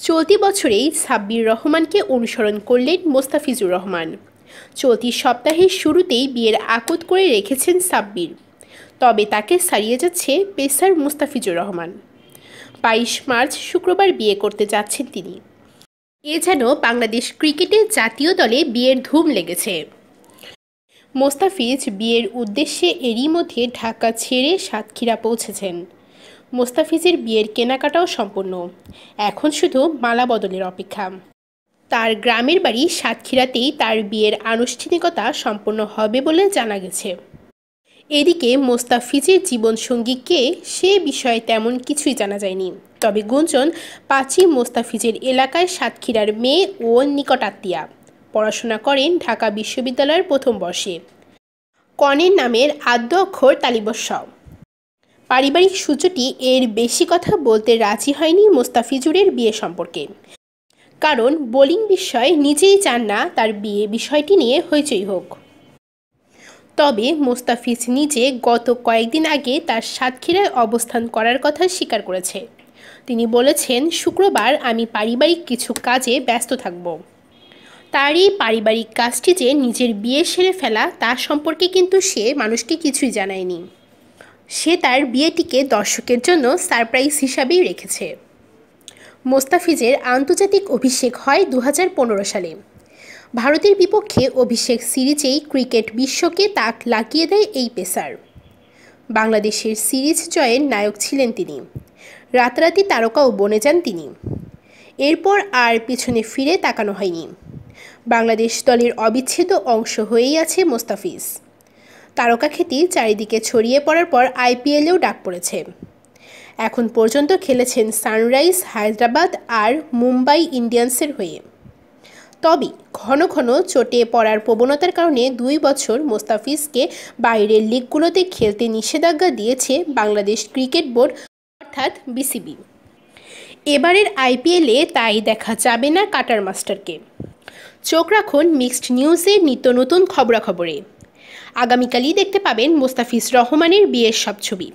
চলতি বছরেই সাব্বির রহমানকে অনুসরণ করলেন মোস্তাফিজুর রহমান। চলতি সপ্তাহের শুরুতেই বিয়ের আকত করে রেখেছেন সাব্বির। তবে তাকে ছাড়িয়ে যাচ্ছে পেসার মুস্তাফিজুর রহমান। বাইশ মার্চ শুক্রবার বিয়ে করতে যাচ্ছেন তিনি। এ যেন বাংলাদেশ ক্রিকেটের জাতীয় দলে বিয়ের ধুম লেগেছে। মোস্তাফিজ বিয়ের উদ্দেশ্যে এরই মধ্যে ঢাকা ছেড়ে সাতক্ষীরা পৌঁছেছেন। মোস্তাফিজের বিয়ের কেনাকাটাও সম্পূর্ণ। এখন শুধু মালা বদলের অপেক্ষা। তার গ্রামের বাড়ি সাতক্ষীরাতেই তার বিয়ের আনুষ্ঠানিকতা সম্পন্ন হবে বলে জানা গেছে। এদিকে মোস্তাফিজের জীবনসঙ্গী কে সে বিষয়ে তেমন কিছুই জানা যায়নি। তবে গুঞ্জন, পাঁচই মোস্তাফিজের এলাকায় সাতক্ষীরার মেয়ে ও নিকটাত্মীয়া পড়াশোনা করেন ঢাকা বিশ্ববিদ্যালয়ের প্রথম বর্ষে। কনের নামের আদ্য অক্ষর তালিবস্ব। পারিবারিক সূচটি এর বেশি কথা বলতে রাজি হয়নি মোস্তাফিজুরের বিয়ে সম্পর্কে। কারণ বোলিং বিষয় নিজেই চান না তার বিয়ে বিষয়টি নিয়ে হইচই হোক। তবে মোস্তাফিজ নিজে গত কয়েকদিন আগে তার সাতক্ষীরায় অবস্থান করার কথা স্বীকার করেছে। তিনি বলেছেন, শুক্রবার আমি পারিবারিক কিছু কাজে ব্যস্ত থাকব। তার এই পারিবারিক কাজটি যে নিজের বিয়ে সেরে ফেলা তা সম্পর্কে কিন্তু সে মানুষকে কিছুই জানায়নি। সে তার বিয়েটিকে দর্শকের জন্য সারপ্রাইজ হিসাবেই রেখেছে। মোস্তাফিজের আন্তর্জাতিক অভিষেক হয় দু হাজার পনেরো সালে। ভারতের বিপক্ষে অভিষেক সিরিজেই ক্রিকেট বিশ্বকে তাক লাগিয়ে দেয় এই পেসার। বাংলাদেশের সিরিজ জয়ের নায়ক ছিলেন তিনি। রাতারাতি তারকাও বনে যান তিনি। এরপর আর পিছনে ফিরে তাকানো হয়নি। বাংলাদেশ দলের অবিচ্ছেদ্য অংশ হয়েই আছে মোস্তাফিজ। তারকা খ্যাতি চারিদিকে ছড়িয়ে পড়ার পর আইপিএলেও ডাক পড়েছে। এখন পর্যন্ত খেলেছেন সানরাইজ, হায়দ্রাবাদ আর মুম্বাই ইন্ডিয়ান্সের হয়ে। তবে ঘন ঘন চোটে পড়ার প্রবণতার কারণে দুই বছর মোস্তাফিজকে বাইরের লিগগুলোতে খেলতে নিষেধাজ্ঞা দিয়েছে বাংলাদেশ ক্রিকেট বোর্ড, অর্থাৎ বিসিবি। এবারের আইপিএলে তাই দেখা যাবে না কাটার মাস্টারকে। চোখ রাখুন মিক্সড নিউজের নিত্য নতুন খবরাখবরে। আগামীকালই দেখতে পাবেন মোস্তাফিজ রহমানের বিয়ের সব ছবি।